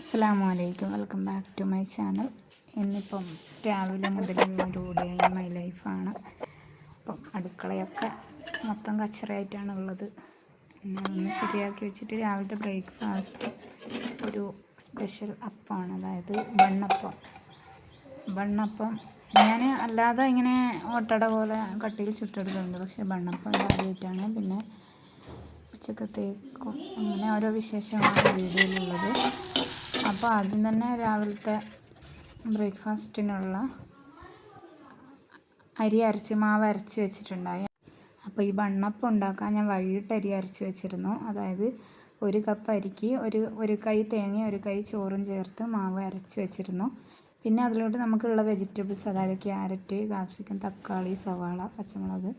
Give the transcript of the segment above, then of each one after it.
അസ്സാം വലൈക്കും welcome back to my channel. ഇന്നിപ്പം രാവിലെ മുതൽ ഒരു ഇൻ മൈ ലൈഫാണ്. അപ്പം അടുക്കളയൊക്കെ മൊത്തം കച്ചറയായിട്ടാണ് ഉള്ളത് ഒന്ന് ശരിയാക്കി വെച്ചിട്ട് രാവിലത്തെ ബ്രേക്ക്ഫാസ്റ്റ് ഒരു സ്പെഷ്യൽ അപ്പമാണ് അതായത് വെണ്ണപ്പം. വെണ്ണപ്പം ഞാൻ അല്ലാതെ ഇങ്ങനെ ഓട്ടട പോലെ കട്ടിയിൽ ചുട്ടെടുക്കുന്നുണ്ട് പക്ഷേ വെണ്ണപ്പം ആദ്യമായിട്ടാണ് പിന്നെ ഉച്ചക്കത്തേക്കും അങ്ങനെ ഓരോ വിശേഷമാണ് വീഡിയോയിലുള്ളത്. അപ്പോൾ ആദ്യം തന്നെ രാവിലത്തെ ബ്രേക്ക്ഫാസ്റ്റിനുള്ള അരി അരച്ച് മാവ് അരച്ച് വെച്ചിട്ടുണ്ടായി. അപ്പോൾ ഈ ബണ്ണപ്പം ഉണ്ടാക്കാൻ ഞാൻ വൈകിട്ട് അരി അരച്ച് വെച്ചിരുന്നു. അതായത് ഒരു കപ്പ് അരിക്ക് ഒരു ഒരു കൈ തേങ്ങയും ഒരു കൈ ചോറും ചേർത്ത് മാവ് അരച്ച് വെച്ചിരുന്നു. പിന്നെ അതിലോട്ട് നമുക്കുള്ള വെജിറ്റബിൾസ് അതായത് ക്യാരറ്റ് കാപ്സിക്കം തക്കാളി സവാള പച്ചമുളക്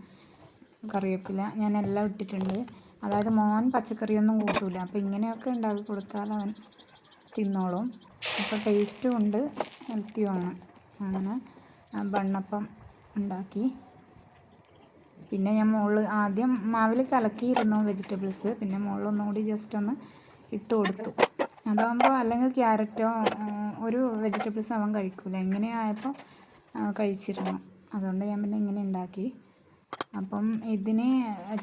കറിവേപ്പില ഞാൻ എല്ലാം ഇട്ടിട്ടുണ്ട്. അതായത് മോൻ പച്ചക്കറിയൊന്നും കൂട്ടൂല. അപ്പോൾ ഇങ്ങനെയൊക്കെ ഉണ്ടാക്കി കൊടുത്താൽ അവൻ തിന്നോളും. അപ്പോൾ ടേസ്റ്റും ഉണ്ട്. ഹെൽത്തിയുമാണ് അങ്ങനെ ബണ്ണപ്പം ഉണ്ടാക്കി. പിന്നെ ഞാൻ മുകളിൽ ആദ്യം മാവിൽ കലക്കിയിരുന്നു വെജിറ്റബിൾസ് പിന്നെ മുകളിൽ ഒന്നുകൂടി ജസ്റ്റ് ഒന്ന് ഇട്ട് കൊടുത്തു. അതാകുമ്പോൾ അല്ലെങ്കിൽ ക്യാരറ്റോ ഒരു വെജിറ്റബിൾസ് അവൻ കഴിക്കില്ല ഇങ്ങനെ ആയപ്പോൾ കഴിച്ചിരുന്നു. അതുകൊണ്ട് ഞാൻ പിന്നെ ഇങ്ങനെ ഉണ്ടാക്കി. അപ്പം ഇതിന്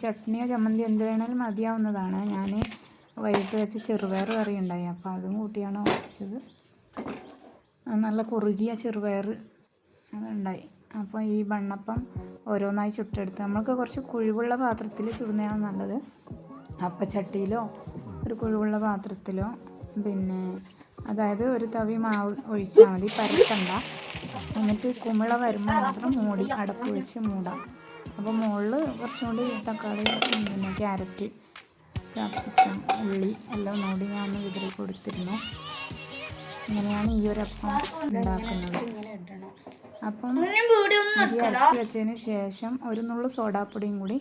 ചട്നിയോ ചമ്മന്തിയോ എന്ത് വേണേലും മതിയാവുന്നതാണ്. ഞാൻ വൈകിട്ട് വെച്ച് ചെറുപയർ കറി ഉണ്ടായി അപ്പോൾ അതും കൂട്ടിയാണ് വെച്ചത്. നല്ല കുറുകിയ ചെറുപയർ ഉണ്ടായി. അപ്പോൾ ഈ വണ്ണപ്പം ഓരോന്നായി ചുട്ടെടുത്ത്. നമ്മൾക്ക് കുറച്ച് കുഴിവുള്ള പാത്രത്തിൽ ചുടുന്നതാണ് നല്ലത്. അപ്പച്ചട്ടിയിലോ ഒരു കുഴിവുള്ള പാത്രത്തിലോ പിന്നെ അതായത് ഒരു തവി മാവ് ഒഴിച്ചാൽ മതി. പരത്തണ്ട. എന്നിട്ട് കുമിള വരുമ്പോൾ മാത്രം മൂടി അടപ്പ് ഒഴിച്ച് മൂടാം. അപ്പോൾ മുകളിൽ കുറച്ചും കൂടി തക്കാളി പിന്നെ ക്യാരറ്റ് ക്യാപ്സിക്കം ഉള്ളി എല്ലാം ഒന്നുകൂടി ഞാൻ വിതറി കൊടുത്തിരുന്നു. ഇങ്ങനെയാണ് ഈ ഒരു അപ്പം ഉണ്ടാക്കുന്നത്. അപ്പം അരി അരച്ച് വെച്ചതിന് ശേഷം ഒരു നുള്ളു സോഡാപ്പൊടിയും കൂടി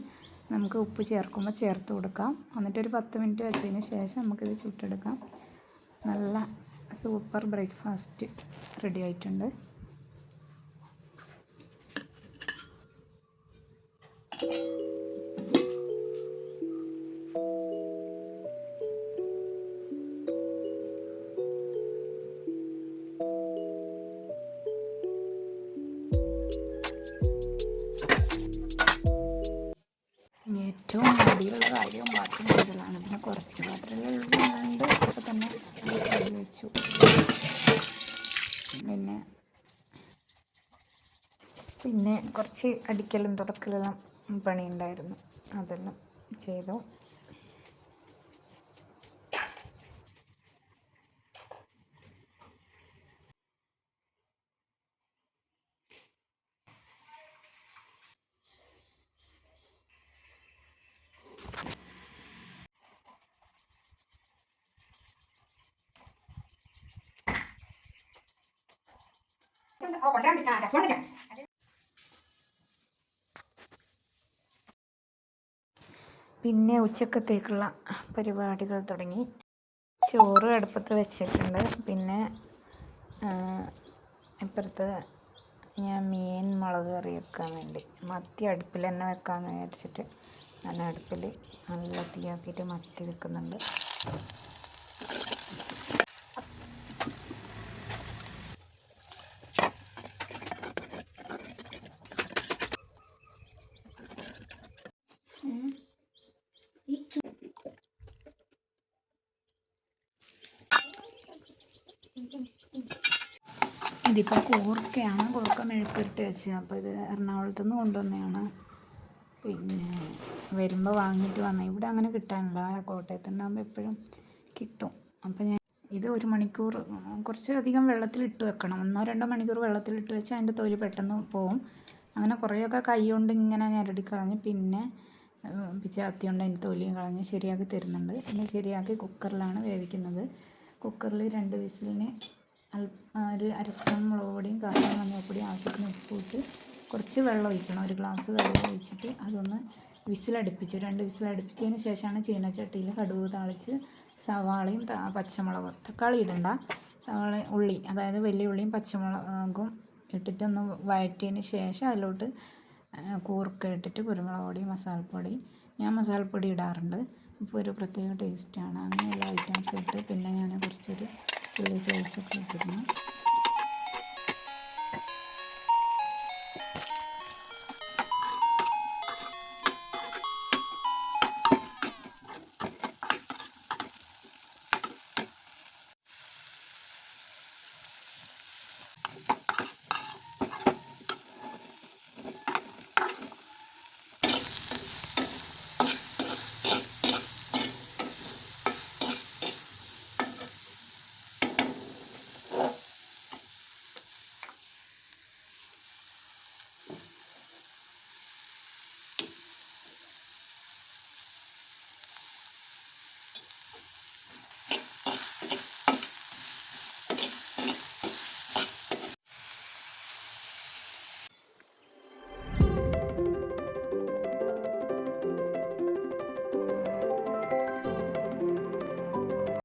നമുക്ക് ഉപ്പ് ചേർക്കുമ്പോൾ ചേർത്ത് കൊടുക്കാം. എന്നിട്ട് ഒരു പത്ത് മിനിറ്റ് വെച്ചതിന് ശേഷം നമുക്കിത് ചുട്ടെടുക്കാം. നല്ല സൂപ്പർ ബ്രേക്ക്ഫാസ്റ്റ് റെഡി ആയിട്ടുണ്ട്. ഏറ്റവും കാര്യം പാത്രം കൂടുതലാണ് പിന്നെ കുറച്ച് പാത്രങ്ങളുണ്ട് അപ്പോൾ തന്നെ ചെടി വെച്ചു. പിന്നെ പിന്നെ കുറച്ച് അടിക്കലും തുടക്കലെല്ലാം പണിയുണ്ടായിരുന്നു. അതെല്ലാം ചെയ്തു. പിന്നെ ഉച്ചക്കത്തേക്കുള്ള പരിപാടികൾ തുടങ്ങി. ചോറ് അടുപ്പത്ത് വെച്ചിട്ടുണ്ട്. പിന്നെ ഇപ്പുറത്ത് ഞാൻ മീൻ മുളക് കറി വെക്കാൻ വേണ്ടി മത്തി അടുപ്പിൽ തന്നെ വെക്കാമെന്ന് വിചാരിച്ചിട്ട് ഞാൻ അടുപ്പിൽ നല്ല തീയാക്കിയിട്ട് മത്തി വെക്കുന്നുണ്ട്. ഇതിപ്പോൾ കൂർക്കയാണ് കൂർക്ക മെഴുക്കിട്ട് വെച്ച്. അപ്പോൾ ഇത് എറണാകുളത്തു നിന്ന് കൊണ്ടുവന്നതാണ്. പിന്നെ വരുമ്പോൾ വാങ്ങിയിട്ട് വന്ന. ഇവിടെ അങ്ങനെ കിട്ടാനില്ല. കോട്ടയത്തുണ്ടാകുമ്പോൾ എപ്പോഴും കിട്ടും. അപ്പോൾ ഞാൻ ഇത് ഒരു മണിക്കൂർ കുറച്ച് അധികം വെള്ളത്തിലിട്ട് വെക്കണം. ഒന്നോ രണ്ടോ മണിക്കൂർ വെള്ളത്തിലിട്ട് വെച്ചാൽ അതിന്റെ തൊലി പെട്ടെന്ന് പോവും. അങ്ങനെ കുറേയൊക്കെ കൈ കൊണ്ട് ഇങ്ങനെ ഞെരടി കളഞ്ഞ് പിന്നെ പിച്ചാത്തി കൊണ്ട് അതിന്റെ തൊലിയും കളഞ്ഞ് ശരിയാക്കി തരുന്നുണ്ട്. പിന്നെ ശരിയാക്കി കുക്കറിലാണ് വേവിക്കുന്നത്. കുക്കറിൽ രണ്ട് വിസിലിന് ഒരു അര മുളക് പൊടിയും കാരണം മഞ്ഞൾപ്പൊടിയും ആവശ്യത്തിന് ഉപ്പിട്ട് കുറച്ച് വെള്ളം ഒഴിക്കണം. ഒരു ഗ്ലാസ് വെള്ളം ഒഴിച്ചിട്ട് അതൊന്ന് വിസിലടുപ്പിച്ച് രണ്ട് വിസിലടുപ്പിച്ചതിന് ശേഷമാണ് ചീനച്ചട്ടിയിൽ കടുക് താളിച്ച് സവാളയും പച്ചമുളകും തക്കാളി ഇടണ്ട. സവാള ഉള്ളി അതായത് വലിയ ഉള്ളിയും പച്ചമുളകും ഇട്ടിട്ടൊന്ന് വഴറ്റിയതിന് ശേഷം അതിലോട്ട് കൂർക്ക ഇട്ടിട്ട് കുരുമുളക് പൊടി മസാലപ്പൊടി. ഞാൻ മസാലപ്പൊടി ഇടാറുണ്ട്. അപ്പോൾ ഒരു പ്രത്യേക ടേസ്റ്റാണ് അങ്ങനെയുള്ള ഐറ്റംസ് ഇട്ട് പിന്നെ ഞാൻ കുറച്ചൊരു ചില്ലി ഫ്ലേക്സൊക്കെ ഇട്ടിരുന്നു.